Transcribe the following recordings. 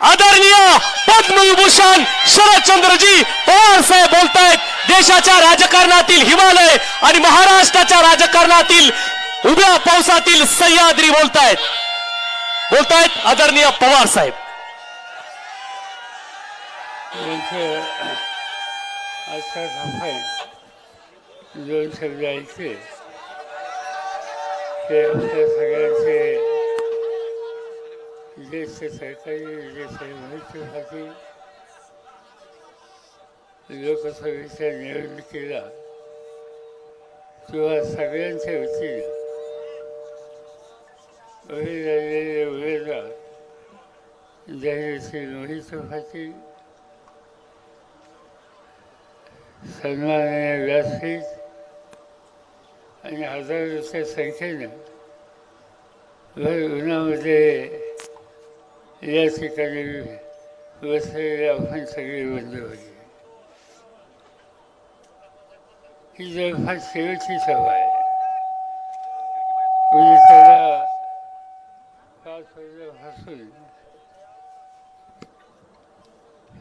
आदरणीय पद्मविभूषण शरदचंद्रजी पवार साहेब बोलतायत देशाच्या राजकारणातील हिमालय आणि महाराष्ट्राच्या राजकारणातील उभ्या पावसातील सह्याद्री बोलतायत. बोलतायत आदरणीय पवार साहेब. दोन शब्द ते सगळ्यांचे ज्येष्ठ सहकारी जे साहेबांसाठी लोकसभेच्या निवडणुकीला किंवा सगळ्यांच्या वतीनं उभे राहिलेले उमेदवार जाहीरशी मोहित पाटील सन्माननीय व्यासपीठ आणि हजारोच्या संख्येनं भर उन्हामध्ये या ठिकाणी बसलेली आपण सगळे बंद होते. ही जवळपास शेवटची सभा आहे. म्हणजे उद्याच्याला पाच वाजल्यापासून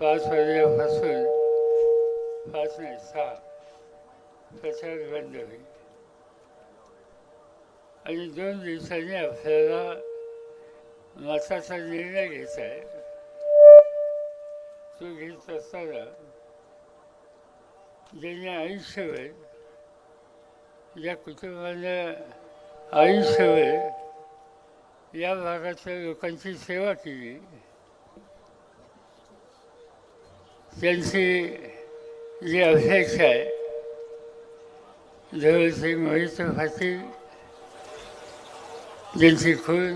पाच वाजल्यापासून पाच नाही सहा. प्रचार बंद होईल. आणि दोन दिवसांनी आपल्याला मताचा निर्णय घ्यायचा आहे. तो घेत असताना ज्यांनी आयुष्यभर या कुटुंबानं आयुष्यभर या भागातल्या लोकांची सेवा केली. त्यांची जी अपेक्षा आहे जवळसिंग मोहित पाटील ज्यांची खून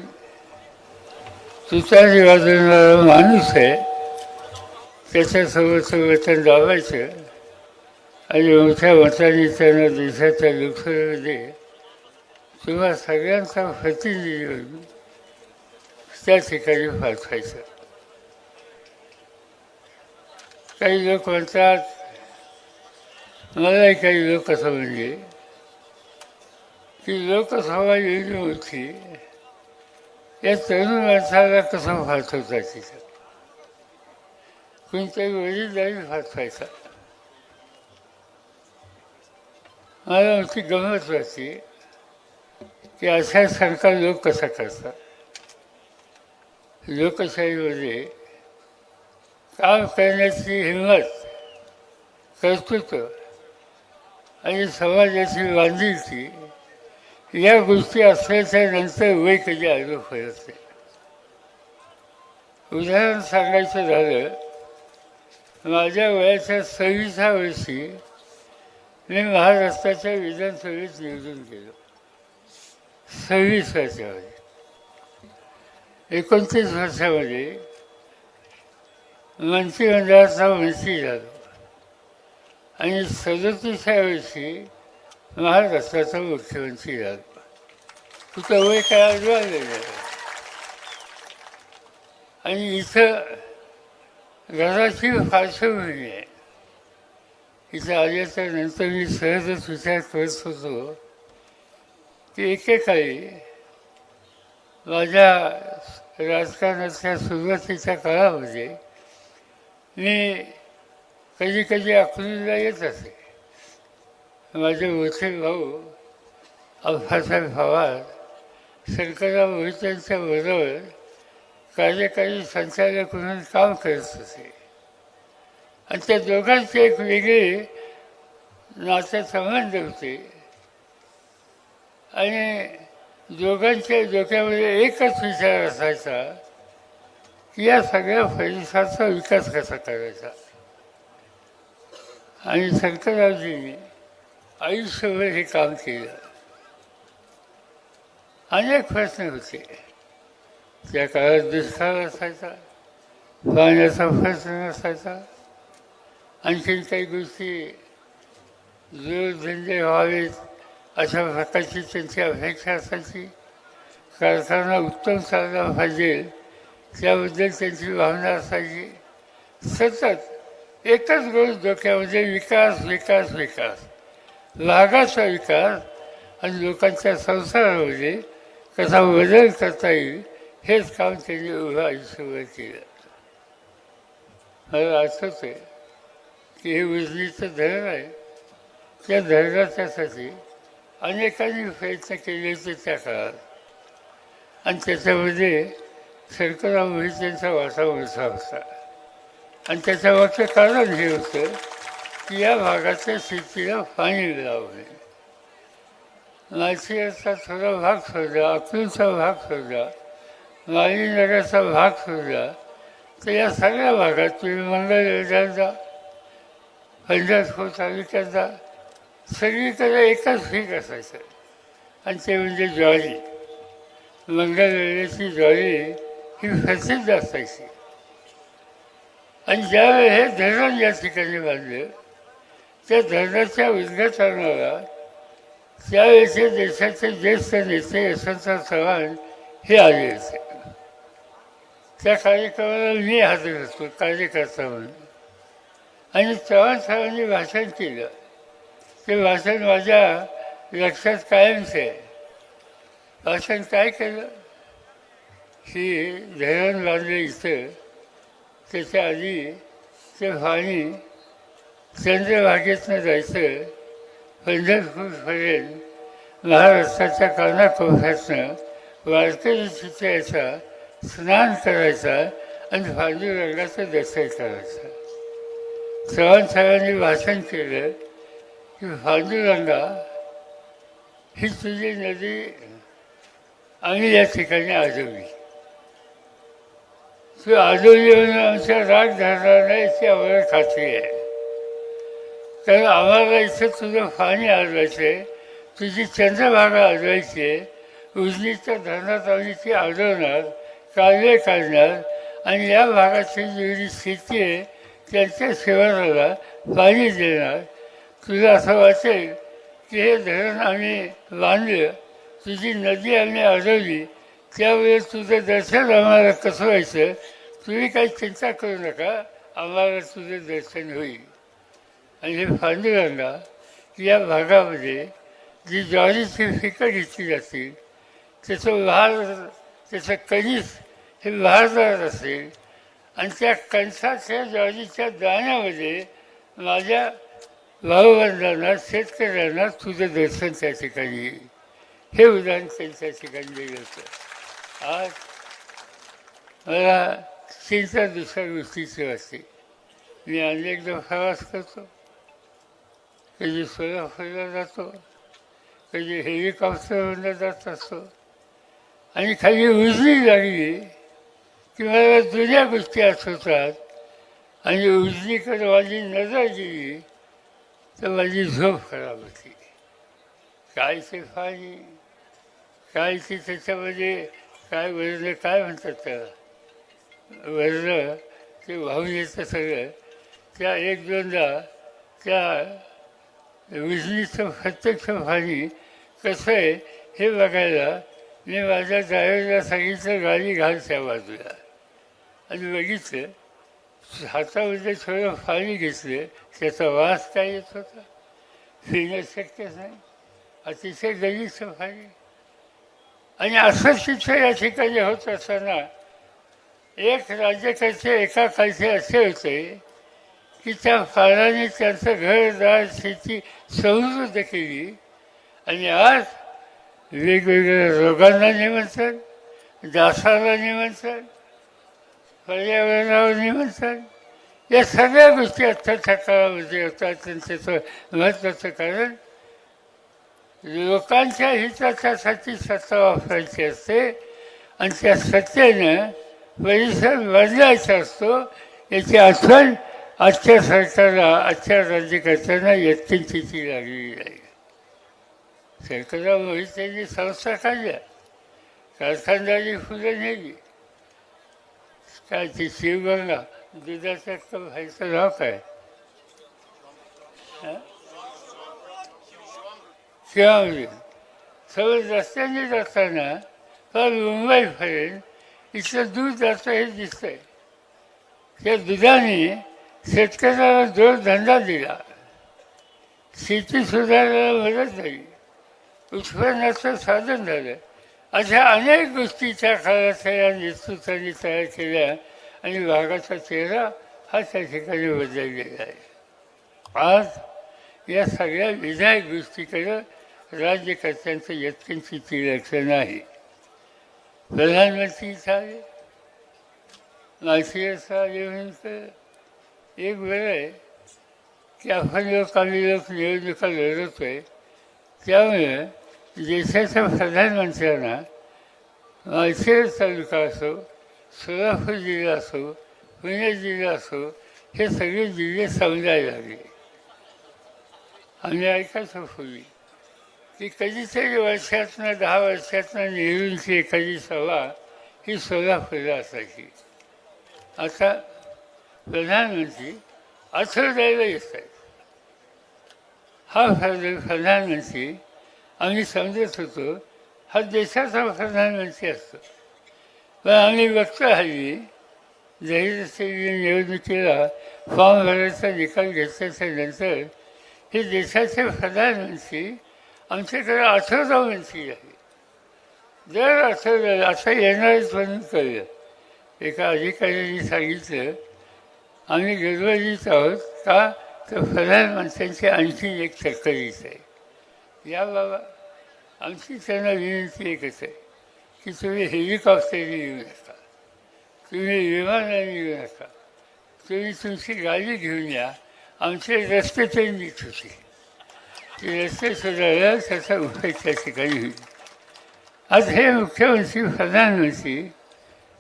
तुतारी वाजवणारा माणूस आहे त्याच्यासोबत सोबत लावायचं आणि मोठ्या मताने त्यांना देशाच्या लोकसभेमध्ये किंवा सगळ्यांचा प्रतिनिधी होऊन त्या ठिकाणी पाठवायचं. काही लोक म्हणतात मलाही काही लोकसभा म्हणजे की लोकसभा एवढी होती या तरुण माणसाला कसं होता तिथं कोणत्याही वडीलदारी व्हायचा? मला आमची गमत वाटते की अशा सरकार लोक कसा करतात लोकशाहीमध्ये काम करण्याची हिंमत कर्तृत्व आणि समाजाची बांधिलकी या गोष्टी असल्याच्या नंतर वय कधी आलो फरक नाही उदाहरण सांगायचं झालं माझ्या वयाच्या सव्वीसा वर्षी मी महाराष्ट्राच्या विधानसभेत निवडून गेलो. सव्वीस वर्षामध्ये. एकोणतीस वर्षामध्ये मंत्रिमंडळाचा मंत्री झालो. आणि सदतीसव्या वर्षी महाराष्ट्राचा मुख्यमंत्री झाला तू वय काय आजवालेलं आणि इथं घराची पार्श्वभूमी आहे इथं आल्याच्यानंतर मी सहजच विचार करत होतो की एकेकाळी माझ्या राजकारणाच्या सुरुवातीच्या काळामध्ये मी कधी कधी अकलूजला येत असे. माझे मोठे भाऊ अफासार भावात शंकरराव मोहित्यांच्या बरोबर कार्यकारी संचालक म्हणून काम करत होते. आणि त्या दोघांचे एक वेगळे नाते संबंध होते. आणि दोघांच्या डोक्यामध्ये एकच विचार असायचा की या सगळ्या परिसराचा विकास कसा करायचा. आणि शंकररावजींनी आयुष्यभर हे काम केलं. अनेक प्रश्न होते. त्या काळात दुष्काळ असायचा पाण्याचा प्रश्न नसायचा आणखीन काही गोष्टी जोरधंदे व्हावेत अशा प्रकारची त्यांची अपेक्षा असायची. कारखाना उत्तम चालला पाहिजे त्याबद्दल त्यांची भावना असायची. सतत एकच गोष्ट डोक्यामध्ये विकास विकास विकास. लागाचा विकास आणि लोकांच्या संसारामध्ये म्हणजे कसा बदल करता येईल हेच काम त्यांनी उभ्या आयुष्यभर केलं. मला असंच आहे की हे उजनीचं धरण आहे. त्या धरणाच्यासाठी अनेकांनी प्रयत्न केले होते त्या काळात. आणि त्याच्यामध्ये शंकरराव त्यांचा वाटा मोठा होता. आणि त्याच्या मागचं कारण हे होतं या भागाच्या शेतीला पाणी लावणे नाशियाचा थोडा भाग सोडला अकलूचा भाग सोडला माळीनगरचा भाग सोडला तर या सगळ्या भागात तुम्ही मंगळ जा पंढरपूर तालुक्यात जा सगळीकडे एकच पीक असायचं. आणि ते म्हणजे ज्वारी. मंगळवेळेची ज्वारी ही प्रसिद्ध असायची. आणि ज्यावेळी हे धरण या ठिकाणी बांधलं त्या धरणाच्या आणणारा त्यावेळेचे देशाचे ज्येष्ठ नेते यशवंतराव चव्हाण हे आले होते. त्या कार्यक्रमाला मी हजर होतो कार्यकर्ता म्हणून. आणि चव्हाण साहेबांनी भाषण केलं. ते भाषण माझ्या लक्षात कायमच आहे. भाषण काय केलं? ही धरण बांधले इथं त्याच्या आधी ते पाणी चंद्रभागेतनं जायचं पंढरपूरपर्यंत महाराष्ट्राच्या कानाकोपऱ्यातनं वारकरी तिथे यायचा स्नान करायचा आणि पांडुरंगाचं दर्शन करायचं. चव्हाण साहेबांनी भाषण केलं की पांडुरंगा ही तुझी नदी आम्ही या ठिकाणी आजवली तू आजवली म्हणून आमच्या राग धरणार नाही याची आम्हाला खात्री आहे. कारण आम्हाला इथं तुझं पाणी आजवायचं आहे तुझी चंद्रभागा आजवायची आहे उजनीच्या धरणात आम्ही ती आजवणार कालवे काढणार आणि या भागाची जेवढी शेती आहे त्यांच्या शिवाराला पाणी देणार. तुला असं वाटेल की हे धरण आम्ही बांधलं तुझी नदी आम्ही अडवली त्यावेळेस तुझं दर्शन आम्हाला कसं व्हायचं तुम्ही काही चिंता करू नका आम्हाला तुझं दर्शन होईल. आणि हे पांडुरंगा या भागामध्ये जी ज्वारीची पिकं घेतली जातील त्याचं वार त्याचं कणीस हे भारदार असेल आणि त्या कणसाच्या ज्वारीच्या दाण्यामध्ये माझ्या भाऊबंधांना शेतकऱ्यांना तुझं दर्शन त्या ठिकाणी येईल. हे उदाहरण त्यांच्या ठिकाणी दिलं होतं. आज मला चिंता दुसऱ्या गोष्टीची वाटते. मी अनेकदा प्रवास करतो. कधी सोलापूरला जातो. कधी हेलिकॉप्टरवरनं जात असतो. आणि खाली उजळी लागली की मला जुन्या गोष्टी आठवतात आणि उजळीकडे माझी नजर गेली तर माझी झोप खराब होती. काय ते पाणी काय ते त्याच्यामध्ये काय वजलं काय म्हणतात त्याला? वजलं ते वाहून येतं सगळं. त्या एक दोनदा त्या विजलीचं प्रत्यक्ष पाणी कसं आहे हे बघायला मी माझ्या ड्रायव्हरला सांगितलं गाडी घाल त्या बाजूला. आणि बघितलं हातामध्ये थोडं पाणी घेतलं त्याचा वास काय येत होता? फिरणं शक्यच नाही. अतिशय गलीचं पाणी आणि असं शिक्षण या ठिकाणी होत असताना एक राज्यकर्ते एका काळचे असे होते की त्या काळाने त्यांचं घरदार शेती समृद्ध केली. आणि आज वेगवेगळ्या रोगांना निमंत्रण दासाला निमंत्रण पर्यावरणावर निमंत्रण या सगळ्या गोष्टी आत्ताच्या काळामध्ये होतात त्यांचं महत्त्वाचं कारण लोकांच्या हिताच्यासाठी सत्ता वापरायची असते आणि त्या सत्तेनं परिसर बदलायचा असतो याची आठवण आजच्या सरकारला आजच्या राज्यकर्त्यांना यत्किंचिती लागलेली आहे. सरकारला त्यांनी संस्था काढल्या. कारखानदारी फुलं नेली. काय ती शिवगंगा दुधाचा का व्हायचं नाव काय? हं? सगळं रस्त्याने जाताना फार मुंबईपर्यंत इथलं दूध जातं हे दिसतंय. त्या दुधाने शेतकऱ्याला जोडधंदा दिला शेती सुधारायला मदत झाली उत्पन्नाचं साधन झालं. अशा अनेक गोष्टी त्या काळात या नेतृत्वाने तयार केल्या आणि भागाचा चेहरा हा त्या ठिकाणी बदललेला आहे. आज या सगळ्या विधायक गोष्टीकडं राज्यकर्त्यांचं यत्किंची लक्ष नाही प्रधानमंत्री झाले मालशी आले म्हणतं एक वेळ आहे की आपण लोक आम्ही लोक निवडणुका आहे. त्यामुळे देशाच्या प्रधानमंत्र्यांना माळशेर तालुका असो सोलापूर जिल्हा असो पुणे जिल्हा असो हे सगळे जिल्हे समजायला लागले आम्ही ऐकायचो पूर्वी की कधीतरी वर्षातनं दहा वर्षातनं नेहरूंची एखादी सभा ही सोलापूरला असायची. आता प्रधानमंत्री आठवड्याला येत. आहेत हा प्रध- प्रधानमंत्री आम्ही समजत होतो हा देशाचा प्रधानमंत्री असतो. पण आम्ही बघतो हल्ली जरी निवडणुकीला फॉर्म भरायचा निकाल घेतल्याच्या नंतर हे देशाचे प्रधानमंत्री आमच्याकडे आठवडा मंत्री आहे. दर आठवड्याला आता येणारच म्हणून कळलं. एका अधिकाऱ्यांनी सांगितलं आम्ही गडबडीत आहोत. का? तर माणसांची आणखी एक चक्करीच आहे या बाबा आमची त्यांना विनंती एकच आहे की तुम्ही हेलिकॉप्टरने येऊ नका. तुम्ही विमानाने येऊ नका. तुम्ही तुमची गाडी घेऊन या. आमचे रस्ते ते नीट होते. ते रस्ते सुधारला त्याचा उपयोग त्या ठिकाणी होईल. आज हे मुख्यमंत्री प्रधानमंत्री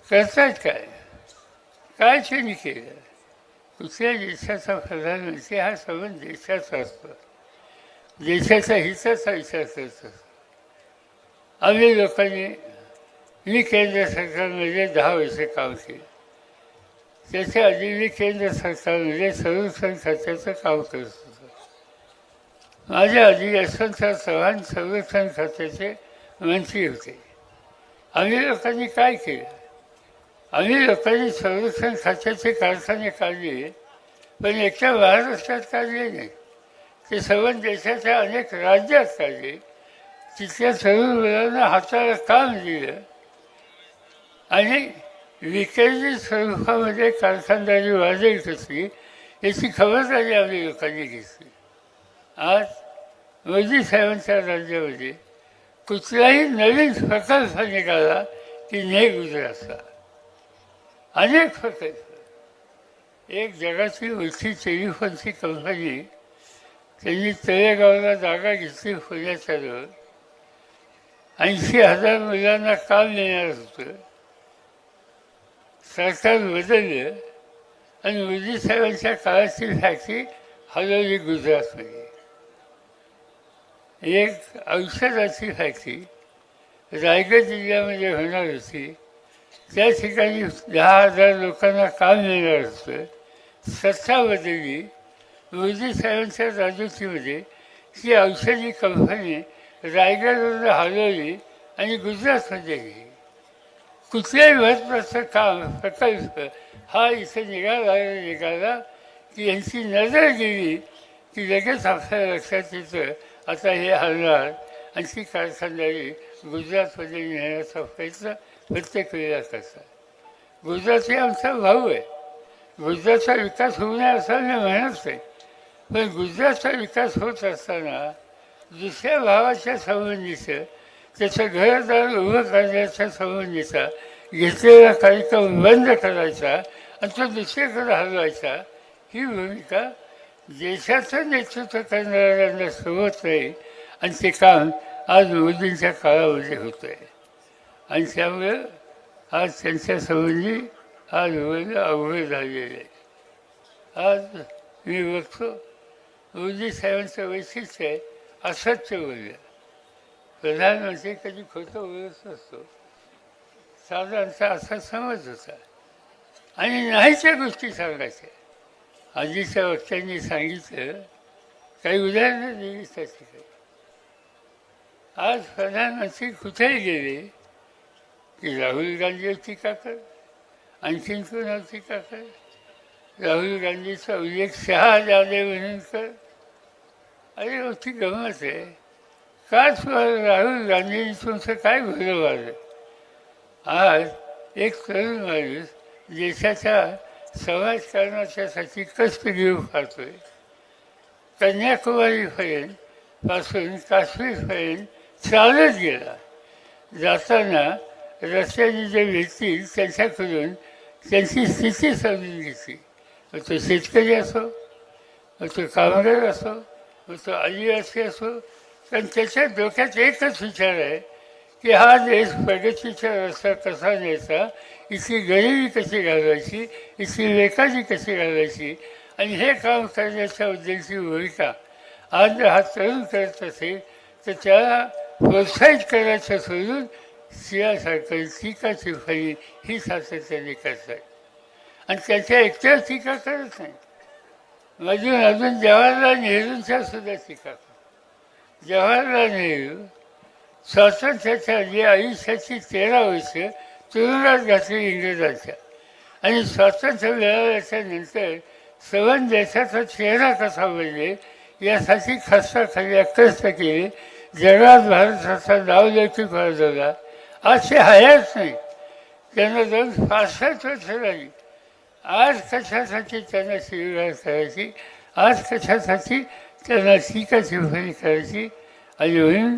करतात काय? काय त्यांनी केलं? कुठल्या देशाचा प्रधानमंत्री हा संबंध देशाचा असतो. देशाचा हिताचा विचार करत असतो. आम्ही लोकांनी मी केंद्र सरकारमध्ये दहा वर्ष काम केलं. त्याच्या आधी मी केंद्र सरकारमध्ये संरक्षण खात्याचं काम करत होतो. माझ्या आधी यशवंतराव चव्हाण संरक्षण खात्याचे मंत्री होते. आम्ही लोकांनी काय केलं? आम्ही लोकांनी संरक्षण खात्याचे कारखाने काढले पण एकट्या महाराष्ट्रात काढले नाही. ते सर्व देशाच्या अनेक राज्यात काढले. तिथल्या सर्व मुलांना हाताला काम दिलं. आणि विकेंद्रित स्वरूपामध्ये कारखानदारी वाढेल कसली याची खबरदारी आम्ही लोकांनी घेतली. आज मोदी साहेबांच्या राज्यामध्ये कुठलाही नवीन प्रकल्प निघाला की ने गुजरातला. अनेक होते. एक जगाची ओळखी टेलिफोनची कंपनी त्यांनी तळेगावला जागा घेतली पुण्याच्या जवळ ऐंशी हजार मुलांना काम देणार होतं. सरकार बदललं आणि मोदी साहेबांच्या काळाची फॅक्टरी हलवली गुजरातमध्ये. एक औषधाची फॅक्टरी रायगड जिल्ह्यामध्ये होणार होती. त्या ठिकाणी दहा हजार लोकांना काम मिळणार होतं सत्ता बदलली मोदी साहेबांच्या राजवटीमध्ये ती औषधी कंपनी रायगडवरून हलवली आणि गुजरातमध्ये गेली. कुठल्याही महत्त्वाचं काम प्रकल्प हा इथे निघाला निघाला की यांची नजर गेली की लगेच आपल्या लक्षात येतं आता हे हलणार आणि ती कारखानदारी गुजरातमध्ये नेण्याचा प्रयत्न प्रत्येक वेळेला करतात गुजरात हे आमचा भाऊ आहे. गुजरातचा विकास होऊ नये असं मी म्हणत नाही पण गुजरातचा विकास होत असताना दुसऱ्या भावाच्या संबंधीचं त्याचं घरदार उभं करण्याच्या संबंधीचा घेतलेला कार्यक्रम बंद करायचा आणि तो दुसरीकडे हलवायचा ही भूमिका देशाचं नेतृत्व करणाऱ्यांना सोबत नाही आणि ते काम आज मोदींच्या काळामध्ये होतं आहे आणि त्यामुळे आज त्यांच्या संबंधी आज बोलणं अवघड झालेले आज मी बघतो मोदी साहेबांचं वैशिष्ट्य आहे असत्य बोललं प्रधानमंत्री कधी खोटं बोलत नसतो. साधारणतः असा समज होता. आणि नाहीच्या गोष्टी सांगायच्या. आधीच्या वक्त्यांनी सांगितलं काही उदाहरणं दिली त्या ठिकाणी आज प्रधानमंत्री कुठेही गेले? की राहुल गांधीवर टीका कर आणखीन कोणावर टीका कर राहुल गांधीचा उल्लेख शहा जादे म्हणून कर अरे मोठी गमत आहे. का राहुल गांधी तुमचं काय भलं वाढलं आज एक तरुण माणूस देशाच्या समाजकारणाच्यासाठी कष्ट घेऊ पाहतोय. कन्याकुमारीपर्यंत पासून काश्मीरपर्यंत चालत गेला. जाताना रस्त्याची जे भेटतील त्यांच्याकडून त्यांची स्थिती समजून घेतली. मग तो शेतकरी असो मग तो कामगार असो मग तो आदिवासी असो पण त्याच्या डोक्यात एकच विचार आहे की हा देश प्रगतीचा रस्ता कसा न्यायचा इथली गरिबी कशी घालवायची इथली वेकाजी कशी घालवायची आणि हे काम करण्याच्या उद्देशी भूमिका आज जर हा तरुण करत असेल तर त्याला प्रोत्साहित करायचं सोडून सियासारखं टीका शिफाई ही सातत्याने करतात. आणि त्याच्या एकट्या टीका करत नाही. अजून अजून जवाहरलाल नेहरूंच्या सुद्धा टीका करतात. जवाहरलाल नेहरू स्वातंत्र्याच्या जे आयुष्याची तेरा वर्ष तुरुंगात घातली इंग्रजांच्या. आणि स्वातंत्र्य मिळाल्याच्या नंतर सवन देशाचा चेहरा कसा बदलेल यासाठी खस्ता खाली कष्ट केले. जगात भारताचा नावलौकिक वाढवला असे ते हयाच नाही. त्यांना दोन पासष्ट वर्ष झाली आज कशासाठी त्यांना शिवगाळ करायची? आज कशासाठी त्यांना टीकाची भरी करायची? आणि म्हणून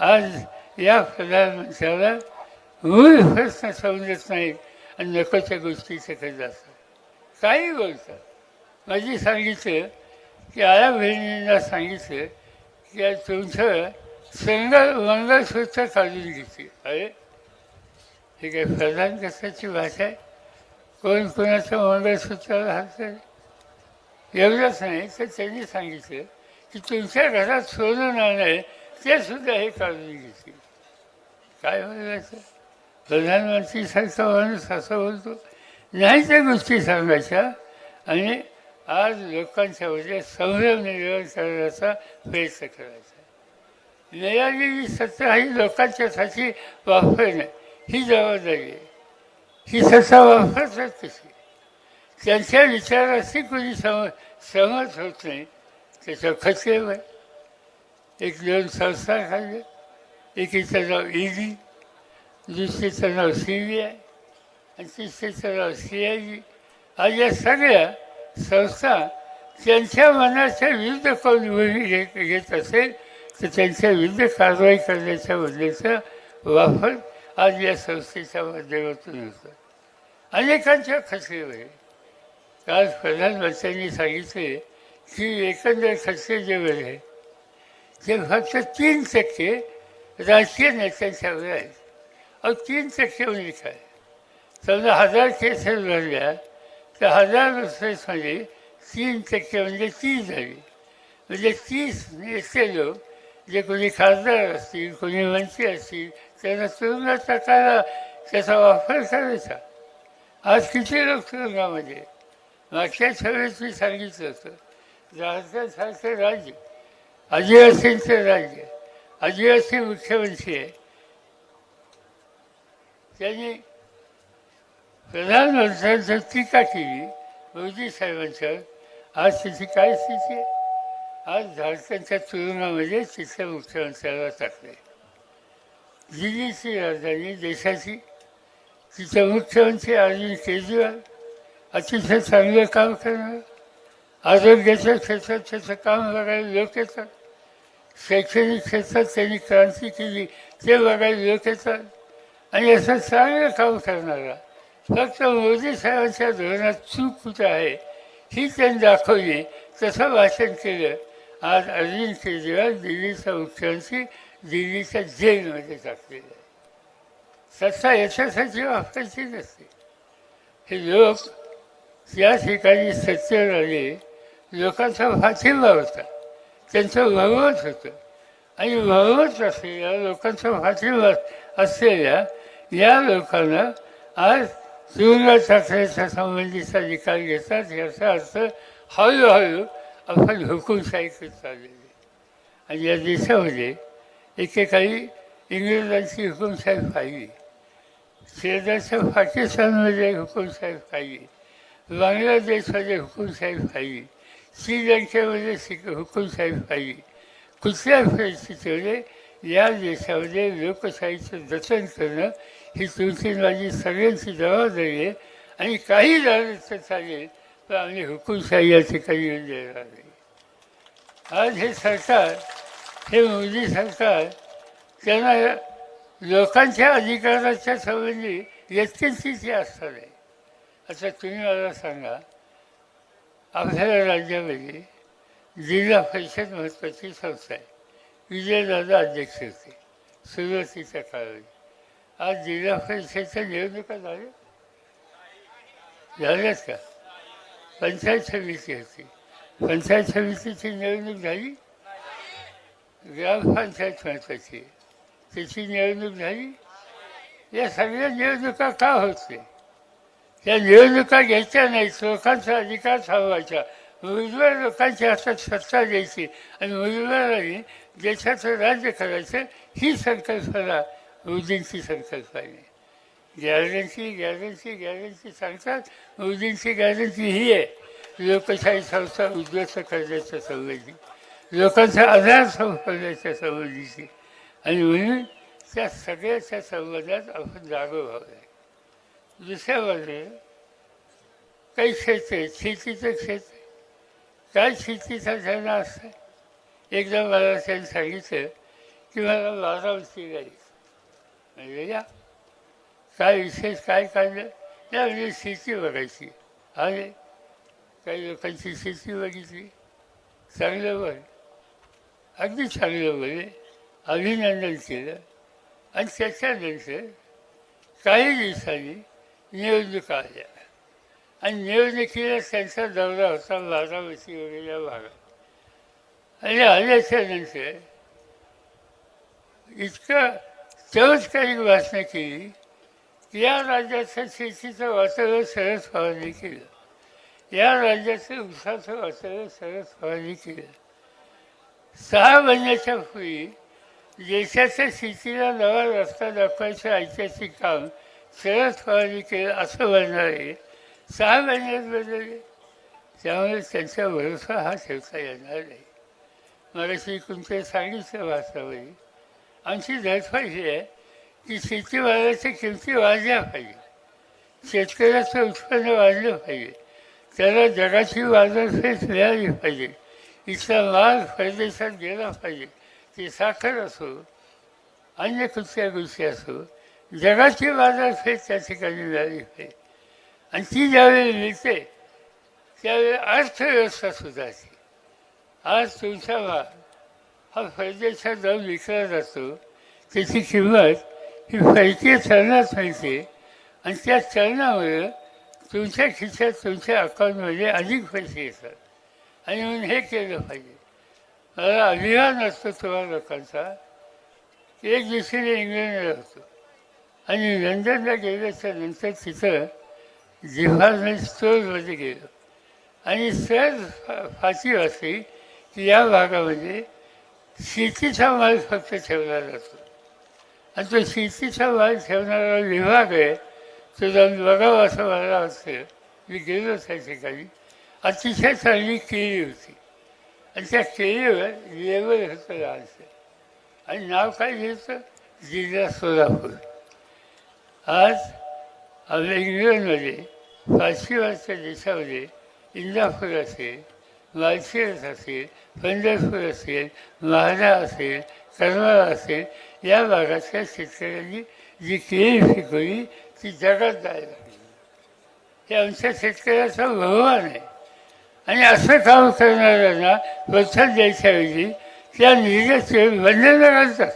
आज या प्रधानमंत्र्याला मूळ प्रश्न समजत नाहीत आणि नकोच्या गोष्टी करत जातात. काही बोलतात माझी सांगितलं की आया बहिणींना सांगितलं की तुमचं संग मंगळसूत्र काढून घेते. अरे ही काही प्रधान कशाची भाषा आहे. कोण कोणाचं मंगळसूत्राला हात एवढंच नाही तर त्यांनी सांगितलं की तुमच्या घरात सोनं नाणं आहे ते सुद्धा हे काढून घेतील. काय बोलायचं? प्रधानमंत्री सारखा माणूस असं बोलतो. नाही त्या गोष्टी सांगायच्या. आणि आज लोकांच्या मध्ये संभ्रम निर्माण करण्याचा प्रयत्न करायचा. मिळालेली सत्ता ही लोकांच्यासाठी वापरणं. ही जबाबदारी आहे. ही ससा वापरतात कशी त्यांच्या विचाराशी कोणी सम सहमत होत नाही. त्याचं खचलेलं आहे. एक दोन संस्था खाल्ले एकीचं नाव ईडी दुसरीचं नाव सी बी आय आणि तिसरीचं नाव सी आय जी आज या सगळ्या संस्था त्यांच्या मनाच्या विरुद्ध कोण भूमी घेत घेत असेल तर त्यांच्या विरुद्ध कारवाई करण्याच्या बद्दलचा वापर आज या संस्थेच्या माध्यमातून होतं. अनेकांच्या खचलेवर आहे काल प्रधानमंत्र्यांनी सांगितले की एकंदर खर्चे जेवढे आहे ते फक्त तीन टक्के राजकीय नेत्यांच्यावर आहेत. अहो तीन टक्के म्हणजे काय? समजा हजार केसेस भरल्या तर हजार केसेसमध्ये तीन टक्के म्हणजे तीस झाली. म्हणजे तीस नेते लोक जे कोणी खासदार असतील कोणी मंत्री असतील त्यानं तुरुंगात टाकायला त्याचा वापर करायचा. आज किती लोक तुरुंगामध्ये मागच्या सभेत मी सांगितलं होतं झारखंडसारखं राज्य आदिवासींचं राज्य आदिवासी मुख्यमंत्री आहे. त्यांनी प्रधानमंत्र्यांचं टीका केली मोदी साहेबांच्यावर आज त्याची काय स्थिती आहे? आज झारखंडच्या तुरुंगामध्ये तिथल्या मुख्यमंत्र्याला टाकले दिल्लीची राजधानी देशाची तिच्या मुख्यमंत्री अरविंद केजरीवाल अतिशय चांगलं काम करणार आरोग्याच्या क्षेत्रात त्याचं काम बघायला लोक येतात शैक्षणिक क्षेत्रात त्यांनी क्रांती केली ते बघायला लोक येतात आणि असं चांगलं काम करणारा फक्त मोदी साहेबांच्या धोरणात चूक कुठं आहे ही त्यांनी दाखवली तसं भाषण केलं. आज अरविंद केजरीवाल दिल्लीचा मुख्यमंत्री दिल्लीच्या जेलमध्ये टाकलेला आहे सत्ता याच्यासाठी वापरायची नसते. हे लोक या ठिकाणी सत्तेवर आले लोकांचा पाठिंबा होता त्यांचं भगवत होतं. आणि भगवत असलेल्या लोकांचा पाठिंबा असलेल्या या लोकांना आज तुरुंगात टाकण्याच्या संबंधीचा निकाल घेतात याचा अर्थ हळूहळू आपण हुकुमशाही करत चाललेली आणि या देशामध्ये एकेकाळी इंग्रजांची हुकुमसाहेब पाहिली. शेजारच्या पाकिस्तानमध्ये हुकुमसाहेब पाहिली. बांगलादेशमध्ये हुकुमसाहेब पाहिली. श्रीलंकेमध्ये शिक हुकुमसाहेब पाहिली. कुठल्या परिस्थितीमध्ये या देशामध्ये लोकशाहीचं जतन करणं ही तुमची माझी सगळ्यांची जबाबदारी आहे आणि काही झालं तर चालेल तर आम्ही हुकुमशाही या ठिकाणी येऊन देणार नाही आज हे सरकार हे मोदी सरकार त्यांना लोकांच्या अधिकाराच्या संबंधी व्यक्तींची असणार आहे. आता तुम्ही मला सांगा आपल्या राज्यामध्ये जिल्हा परिषद महत्त्वाची संस्था आहे. विजयदादा अध्यक्ष होते सुरुवातीच्या काळामध्ये आज जिल्हा परिषदच्या निवडणुका झाल्या? झाल्यात का? पंचायत समिती होती. पंचायत समितीची निवडणूक झाली? ग्रामपंचायत महत्वाची त्याची निवडणूक झाली. या सगळ्या निवडणुका का होत? नाही निवडणुका घ्यायच्या नाहीत लोकांचा अधिकार थांबवायचा. मुलीवर लोकांच्या हातात सत्ता द्यायची आणि मुलीवरांनी देशाचं राज्य करायचं ही संकल्पना मोदींची संकल्पना आहे. गॅरंटी गॅरंटी गॅरंटी सांगतात मोदींची गॅरंटी ही आहे. लोकशाही संस्था उद्ध्वस्त करण्याचं संवेदी. लोकांचा आधार संपवण्याच्या संबंधीची आणि म्हणून त्या सगळ्याच्या संबंधात आपण जागो व्हावं. आहे दुसऱ्या बाजूने काही क्षेत्र आहेत शेतीचं क्षेत्र. काय शेतीचा त्यांना असतं? एकदा मला त्यांनी सांगितलं की मला बारामती जायचं म्हणजे या काय विशेष काय काढलं या म्हणजे शेती बघायची. आणि काही लोकांची शेती बघितली. चांगलं बघ अगदी चांगलं बघे अभिनंदन केलं. आणि त्याच्यानंतर काही दिवसांनी निवडणुका आल्या. आणि निवडणुकीला त्यांचा दौरा होता बारामती वगैरे या भागात. आणि आल्याच्यानंतर इतकं चमत्कारिक भाषणं केली की या राज्याचं शेतीचं वातावरण सरस फवारणी केलं. या राज्याचं उसाचं वातावरण सरस फवारणी केलं. सहा महिन्याच्या पूर्वी देशाच्या शेतीला नवा रस्ता दाखवायचं ऐतिहासिक काम सरळ फवारणी केलं असं म्हणणारे सहा महिन्यात बदलले त्यामुळे त्यांचा भरोसा हा ठेवता येणार नाही. मगाशी तुमच्या सांगितलं भाषणामध्ये आमची धडपड ही आहे की शेतीमालाच्या किमती वाढल्या पाहिजे. शेतकऱ्याचं उत्पन्न वाढलं पाहिजे. त्याला जगाची बाजारपेठ मिळाली पाहिजे. इथला माल परदेशात गेला पाहिजे. ती साखर असो अन्य कुठल्या गोष्टी असो जगाची बाजारपेठ त्या ठिकाणी मिळाली पाहिजे आणि ती ज्यावेळी मिळते त्यावेळी अर्थव्यवस्था सुधारते. आज तुमचा माल हा परदेशात जाऊन विकला जातो त्याची किंमत ही परकीय चलनात मिळते. आणि त्या चलनामुळं तुमच्या खिशात तुमच्या अकाउंटमध्ये अधिक पैसे येतात. आणि म्हणून हे केलं पाहिजे. मला अभिमान असतो थोडा लोकांचा. एक दिवशी इंग्लंडला होतो. आणि लंडनला गेल्याच्यानंतर तिथं डिपार्टमेंट स्टोअरमध्ये गेलो. आणि सहज फा- फाशी वाचली की या भागामध्ये शेतीचा माल फक्त ठेवला जातो आणि तो शेतीचा माल ठेवणारा विभाग आहे. तो जाऊन बघावा असं मला वाटतं. मी गेलो त्या ठिकाणी. अतिशय चांगली केळी होती. आणि त्या केळीवर लेबल होतं लहानचं आणि नाव काय घ्यायचं? जिल्हा सोलापूर. आज आपल्या इंग्लंडमध्ये पाचशेवरच्या देशामध्ये इंदापूर असेल मालशेरस असेल पंढरपूर असेल महादा असेल करमाळा असेल या भागातल्या शेतकऱ्यांनी जी केळी पिकवली ती जगात जायला लागली. हे आमच्या शेतकऱ्याचा बहुमान आहे. आणि असं काम करणाऱ्यांना प्रोत्साहन द्यायच्याऐवजी त्या निर्यात बंधन घालतात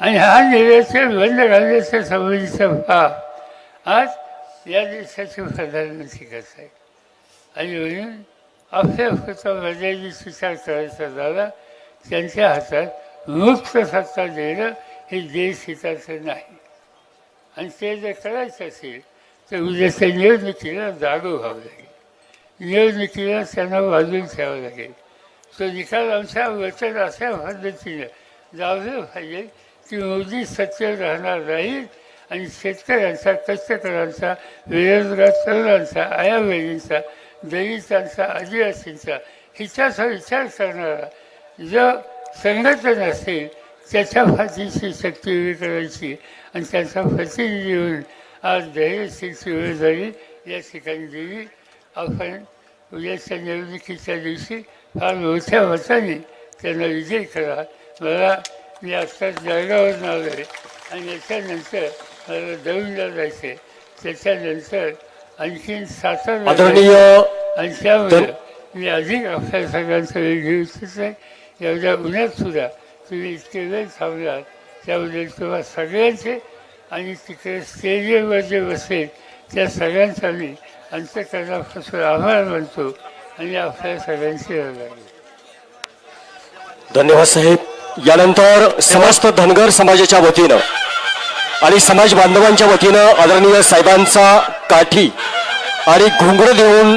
आणि हा निर्यात बंद घालण्याच्या संबंधीचा भाव आज या देशाचे प्रधानमंत्री करत आहेत. आणि म्हणून आपल्या पुरता मर्यादित विचार करायचा झाला त्यांच्या हातात मुक्त सत्ता देणं हे देश हिताचं नाही. आणि ते जर करायचं असेल तर उद्याच्या निवडणुकीला जागो व्हावं लागेल. निवडणुकीला त्यांना बाजून ठेवावं लागेल. तो निकाल आमच्या वचन अशा पद्धतीनं लावलं पाहिजे की मोदी सत्य राहणार राहील आणि शेतकऱ्यांचा कष्टकऱ्यांचा बेरोजगार तरुणांचा आया बहिणींचा दलितांचा आदिवासींचा हिच्याचा विचार करणारा जो संघटन असेल त्याच्या फाशीची शक्ती उभी करायची आणि त्यांचा प्रतिनिधी येऊन आज धैर्यशीलची वेळ झाली. या ठिकाणी दिली. आपण उद्याच्या निवडणुकीच्या दिवशी फार मोठ्या मताने त्यांना विजय करा. मला मी आत्ता जळगावरून आलो आहे आणि याच्यानंतर मला दौंडला जायचे त्याच्यानंतर आणखीन सातारा आणि त्यामुळे मी अधिक आपल्या सगळ्यांचा वेळ घेऊ इच्छित नाही एवढ्या उन्हात सुद्धा तुम्ही इतके वेळ थांबलात त्याबद्दल तुम्हा सगळ्यांचे आणि तिकडे स्टेडियमवर जे बसेल त्या सगळ्यांचा मी अंतकरणापासून आभार मानतो आणि आपल्या सगळ्यांची धन्यवाद साहेब. यानंतर समस्त धनगर समाजाच्या वतीनं आणि समाज बांधवांच्या वतीनं आदरणीय साहेबांचा काठी आणि घुंगड देऊन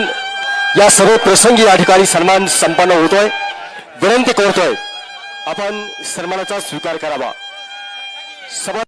या सर्व प्रसंगी या ठिकाणी सन्मान संपन्न होतोय. विनंती करतोय आपण सन्मानाचा स्वीकार करावा. सभा